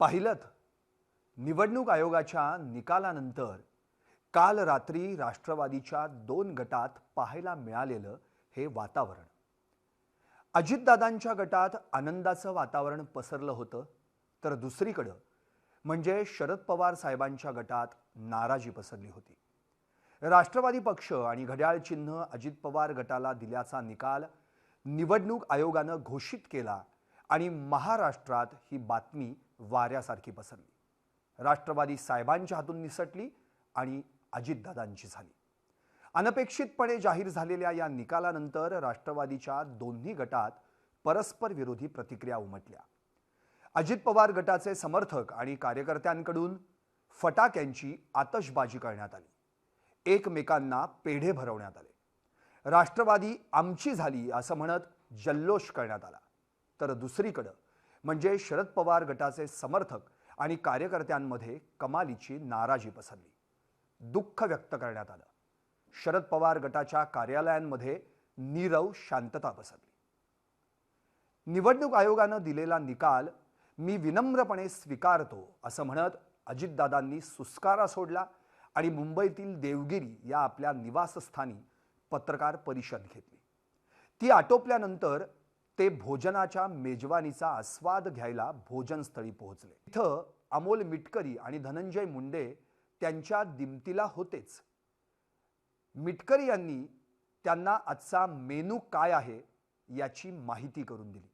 पाहिलं निवडणूक आयोगाच्या निकालानंतर काल रात्री राष्ट्रवादीच्या दोन गटात पाहायला मिळालेलं हे वातावरण. अजितदादांच्या गटात आनंदाचं वातावरण पसरलं होतं तर दुसरीकडं म्हणजे शरद पवार साहेबांच्या गटात नाराजी पसरली होती. राष्ट्रवादी पक्ष आणि घड्याळ चिन्ह अजित पवार गटाला दिल्याचा निकाल निवडणूक आयोगानं घोषित केला आणि महाराष्ट्रात ही बातमी वाऱ्यासारखी पसरली. राष्ट्रवादी साहेबांच्या हातून निसटली आणि अजितदादांची झाली. अनपेक्षितपणे जाहीर झालेल्या या निकालानंतर राष्ट्रवादीच्या दोन्ही गटात परस्पर विरोधी प्रतिक्रिया उमटल्या. अजित पवार गटाचे समर्थक आणि कार्यकर्त्यांकडून फटाक्यांची आतषबाजी करण्यात आली. एकमेकांना पेढे भरवण्यात आले. राष्ट्रवादी आमची झाली असं म्हणत जल्लोष करण्यात आला. तर दुसरीकडं म्हणजे शरद पवार गटाचे समर्थक आणि कार्यकर्त्यांमध्ये कमालीची नाराजी पसरली. दुःख व्यक्त करण्यात आलं. शरद पवार गटाच्या कार्यालयांमध्ये नीरव शांतता पसरली. निवडणूक आयोगानं दिलेला निकाल मी विनम्रपणे स्वीकारतो असं म्हणत अजितदादांनी सुस्कारा सोडला आणि मुंबईतील देवगिरी या आपल्या निवासस्थानी पत्रकार परिषद घेतली. ती आटोपल्यानंतर ते भोजनाच्या मेजवानीचा आस्वाद घ्यायला भोजनस्थळी पोहोचले. इथं अमोल मिटकरी आणि धनंजय मुंडे त्यांच्या दिमतीला होतेच. मिटकरी यांनी त्यांना आजचा मेनू काय आहे याची माहिती करून दिली.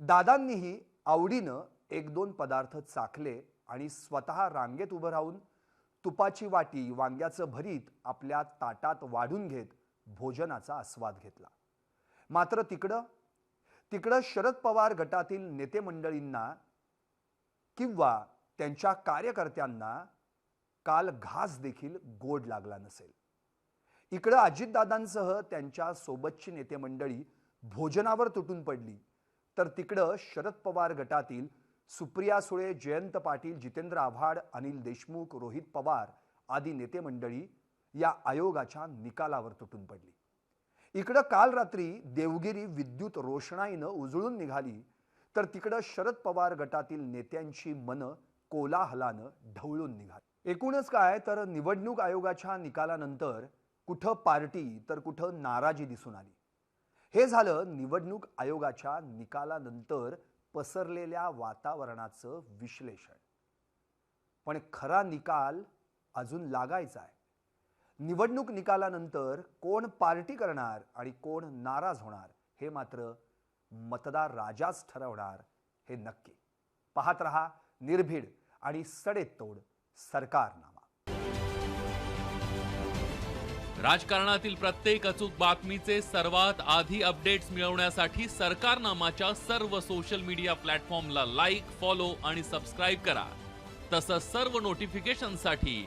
दादांनीही आवडीनं एक दोन पदार्थ चाखले आणि स्वतः रांगेत उभं राहून तुपाची वाटी वांग्याचं भरीत आपल्या ताटात वाढून घेत भोजनाचा आस्वाद घेतला. मात्र तिकडं तिकडं शरद पवार गटातील नेते मंडळींना किंवा त्यांच्या कार्यकर्त्यांना काल घास देखील गोड लागला नसेल. इकडं अजितदादांसह त्यांच्या सोबतची नेते मंडळी भोजनावर तुटून पडली. तर तिकडं शरद पवार गटातील सुप्रिया सुळे जयंत पाटील जितेंद्र आव्हाड अनिल देशमुख रोहित पवार आदी नेते मंडळी या आयोगाच्या निकालावर तुटून पडली. इकडं काल रात्री देवगिरी विद्युत रोषणाईनं उजळून निघाली तर तिकडं शरद पवार गटातील नेत्यांची मनं कोलाहलानं ढवळून निघाली. एकूणच काय तर निवडणूक आयोगाच्या निकालानंतर कुठं पार्टी तर कुठं नाराजी दिसून आली. हे झालं निवडणूक आयोगाच्या निकालानंतर पसरलेल्या वातावरणाचं विश्लेषण. पण खरा निकाल अजून लागायचा आहे. निवडणूक निकालानंतर कोण पार्टी करणार आणि कोण नाराज होणार हे मात्र मतदार राजाच ठरवणार हे नक्की. पाहत रहा निर्भीड आणि सडेतोड सरकारनामा. राजकारणातील प्रत्येक अचूक बातमीचे सर्वात आधी अपडेट्स मिळवण्यासाठी सरकारनामाच्या सर्व सोशल मीडिया प्लॅटफॉर्मला लाईक फॉलो आणि सबस्क्राईब करा. तसंच सर्व नोटिफिकेशनसाठी